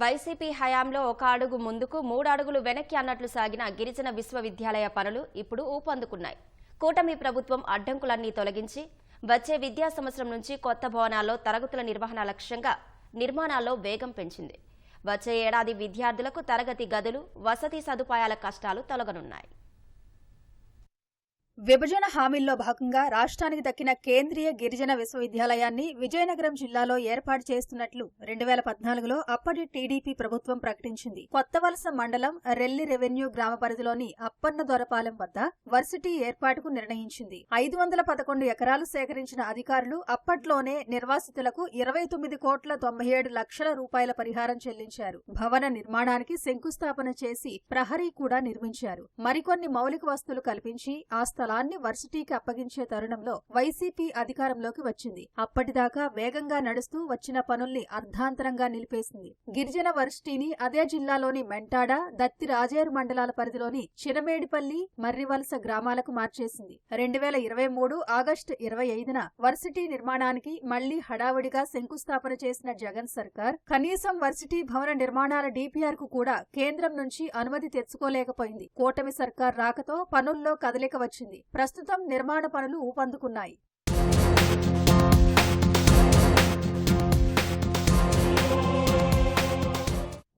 YCP హయాంలో ఒక అడుగు ముందుకు మూడు అడుగులు వెనక్కి అన్నట్లు సాగిన గిరిజన విశ్వవిద్యాలయ పనులు ఇప్పుడు ఊపందుకున్నాయి. కూటమి ప్రభుత్వం అడ్డంకులన్నీ తొలగించి వచ్చే విద్యా సంవత్సరం నుంచి కొత్త భవనాల్లో తరగతుల నిర్వహణ లక్ష్యంగా నిర్మాణాల్లో వేగం పెంచింది. వచ్చే ఏడాది విద్యార్థులకు తరగతి గదులు వసతి సదుపాయాల కష్టాలు తొలగనున్నాయి. విభజన హామీల్లో భాగంగా రాష్ట్రానికి దక్కిన కేంద్రీయ గిరిజన విశ్వవిద్యాలయాన్ని విజయనగరం జిల్లాలో ఏర్పాటు చేస్తున్నట్లు రెండు వేల పద్నాలుగులో అప్పటి టీడీపీ ప్రభుత్వం ప్రకటించింది. కొత్తవలస మండలం రెల్లి రెవెన్యూ గ్రామ పరిధిలోని అప్పన్న దొరపాలెం వద్ద వర్సిటీ ఏర్పాటుకు నిర్ణయించింది. ఐదు వందల పదకొండు ఎకరాలు సేకరించిన అధికారులు అప్పట్లోనే నిర్వాసితులకు ఇరవై తొమ్మిది కోట్ల తొంభై ఏడు లక్షల రూపాయల పరిహారం చెల్లించారు. భవన నిర్మాణానికి శంకుస్థాపన చేసి ప్రహరీ కూడా నిర్మించారు. మరికొన్ని మౌలిక వస్తువులు కల్పించి ఆ స్థలాన్ని వర్సిటీకి అప్పగించే తరుణంలో వైసీపీ అధికారంలోకి వచ్చింది. అప్పటిదాకా వేగంగా నడుస్తూ వచ్చిన పనుల్ని అర్ధాంతరంగా నిలిపేసింది. గిరిజన వర్సిటీని అదే జిల్లాలోని మెంటాడ దత్తి రాజేరు మండలాల పరిధిలోని చిరమేడిపల్లి మర్రివలస గ్రామాలకు మార్చేసింది. రెండు వేల ఇరవై మూడు ఆగస్టు ఇరవై ఐదున వర్సిటీ నిర్మాణానికి మళ్ళీ హడావుడిగా శంకుస్థాపన చేసిన జగన్ సర్కార్ కనీసం వర్సిటీ భవన నిర్మాణాల డీపీఆర్కు కూడా కేంద్రం నుంచి అనుమతి తెచ్చుకోలేకపోయింది. కూటమి సర్కార్ రాకతో పనుల్లో కదలిక వచ్చింది. ప్రస్తుతం నిర్మాణ పనులు ఊపందుకున్నాయి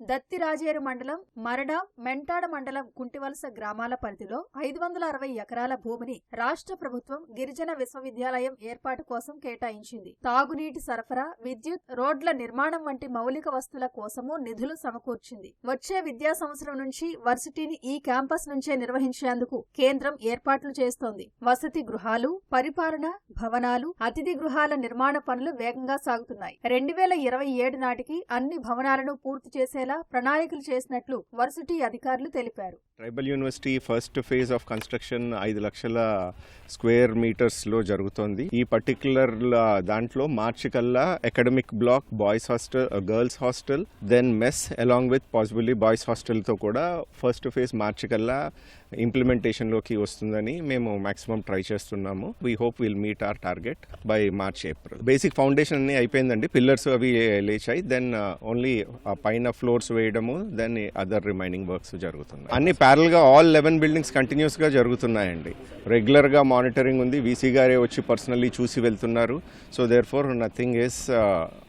దత్తిరాజేరు మండలం మరడ మెంటాడ మండలం కుంటివలస గ్రామాల పరిధిలో ఐదు వందల అరవై ఎకరాల భూమిని రాష్ట్ర ప్రభుత్వం గిరిజన విశ్వవిద్యాలయం ఏర్పాటు కోసం కేటాయించింది. తాగునీటి సరఫరా విద్యుత్ రోడ్ల నిర్మాణం వంటి మౌలిక వస్తువుల కోసము నిధులు సమకూర్చింది. వచ్చే విద్యా సంవత్సరం నుంచి వర్సిటీని ఈ క్యాంపస్ నుంచే నిర్వహించేందుకు కేంద్రం ఏర్పాట్లు చేస్తోంది. వసతి గృహాలు పరిపాలన భవనాలు అతిథి గృహాల నిర్మాణ పనులు వేగంగా సాగుతున్నాయి. రెండు వేల ఇరవై ఏడు నాటికి అన్ని భవనాలను పూర్తి చేసేలా ప్రణాళికలు చేసినట్లు వర్సిటీ అధికారులు తెలిపారు. Tribal university first phase of construction ఐదు లక్షల స్క్వేర్ మీటర్స్లో జరుగుతోంది. ఈ పర్టికులర్ దాంట్లో మార్చి కల్లా academic block boys hostel girls hostel then mess along with possibly boys హాస్టల్తో కూడా ఫస్ట్ ఫేజ్ మార్చి కల్లా ఇంప్లిమెంటేషన్లోకి వస్తుందని మేము మాక్సిమం ట్రై చేస్తున్నాము. We hope will meet our target by March April basic foundation అన్ని అయిపోయిందండి. పిల్లర్స్ అవి లేచాయి. దెన్ ఓన్లీ uh, uh, పైన ఫ్లోర్స్ వేయడము దెన్ అదర్ రిమైనింగ్ వర్క్స్ జరుగుతున్నాయి. అన్ని ప్యారల్గా ఆల్ లెవెన్ బిల్డింగ్స్ కంటిన్యూస్గా జరుగుతున్నాయండి. రెగ్యులర్గా మానిటరింగ్ ఉంది. వీసీ గారే వచ్చి పర్సనల్లీ చూసి వెళ్తున్నారు. So therefore nothing is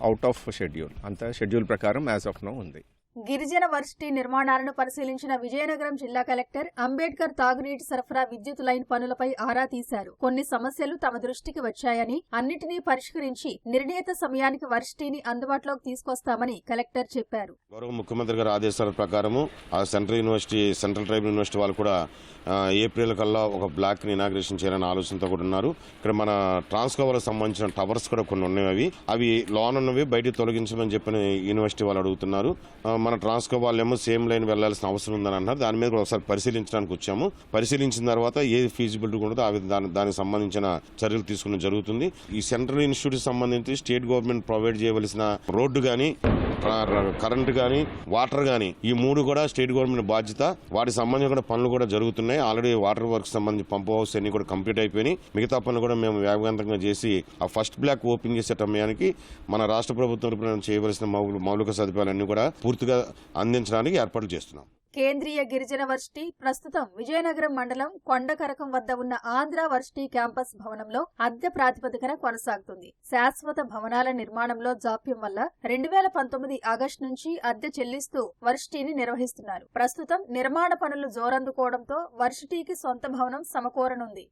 out of schedule అంతా షెడ్యూల్ ప్రకారం యాజ్ ఆఫ్ నో ఉంది. గిరిజన వర్సిటీ నిర్మాణాలను పరిశీలించిన విజయనగరం జిల్లా కలెక్టర్ అంబేద్కర్ తాగునీటి సరఫరా విద్యుత్ లైన్ పనులపై ఆరా తీశారు. కొన్ని సమస్యలు తమ దృష్టికి వచ్చాయని అన్నిటినీ పరిష్కరించి నిర్ణీత సమయానికి వర్సిటీని అందుబాటులోకి తీసుకొస్తామని కలెక్టర్ చెప్పారు. గౌరవ ముఖ్యమంత్రి గారి ఆదేశాల ప్రకారము ఆ central university central tribal university వాళ్ళు కూడా ఏప్రిల్ కల్లా ఒక బ్లాక్ని ఇనాగ్రేషన్ చేయాలని ఆలోచనతో కూడా ఉన్నారు. ఇక్కడ మన ట్రాన్స్కోవర్కి సంబంధించిన టవర్స్ కూడా కొన్ని ఉన్నాయి అవి. అవి లోన్ ఉన్నవి బయట తొలగించమని చెప్పిన యూనివర్సిటీ వాళ్ళు అడుగుతున్నారు. మన ట్రాన్స్కో వాళ్ళేమో సేమ్ లైన్ వెళ్ళాల్సిన అవసరం ఉందని అన్నారు. దాని మీద కూడా ఒకసారి పరిశీలించడానికి వచ్చాము. పరిశీలించిన తర్వాత ఏది ఫీజిబిలిటీ ఉండదో అవి దాని దానికి సంబంధించిన చర్యలు తీసుకుని జరుగుతుంది. ఈ సెంట్రల్ ఇన్స్టిట్యూట్ సంబంధించి స్టేట్ గవర్నమెంట్ ప్రొవైడ్ చేయవలసిన రోడ్డు కానీ కరెంట్ కానీ వాటర్ కానీ ఈ మూడు కూడా స్టేట్ గవర్నమెంట్ బాధ్యత. వాటికి సంబంధించిన కూడా పనులు కూడా జరుగుతున్నాయి. ఆల్రెడీ వాటర్ వర్క్ సంబంధించి పంప్ హౌస్ అన్ని కూడా కంప్లీట్ అయిపోయినాయి. మిగతా పనులు కూడా మేము వేగవంతంగా చేసి ఆ ఫస్ట్ బ్లాక్ ఓపెన్ చేసే సమయానికి మన రాష్ట్ర ప్రభుత్వం చేయవలసిన మౌలిక సదుపాయాలన్నీ కూడా పూర్తిగా అందించడానికి ఏర్పాట్లు చేస్తున్నాం. కేంద్రీయ గిరిజన వర్సిటీ ప్రస్తుతం విజయనగరం మండలం కొండకరకం వద్ద ఉన్న ఆంధ్ర వర్సిటీ క్యాంపస్ భవనంలో అద్దె ప్రాతిపదికన కొనసాగుతుంది. శాశ్వత భవనాల నిర్మాణంలో జాప్యం వల్ల రెండు వేల పంతొమ్మిది ఆగస్టు నుంచి అద్దె చెల్లిస్తూ వర్సిటీని నిర్వహిస్తున్నారు. ప్రస్తుతం నిర్మాణ పనులు జోరందుకోవడంతో వర్సిటీకి సొంత భవనం సమకూరనుంది.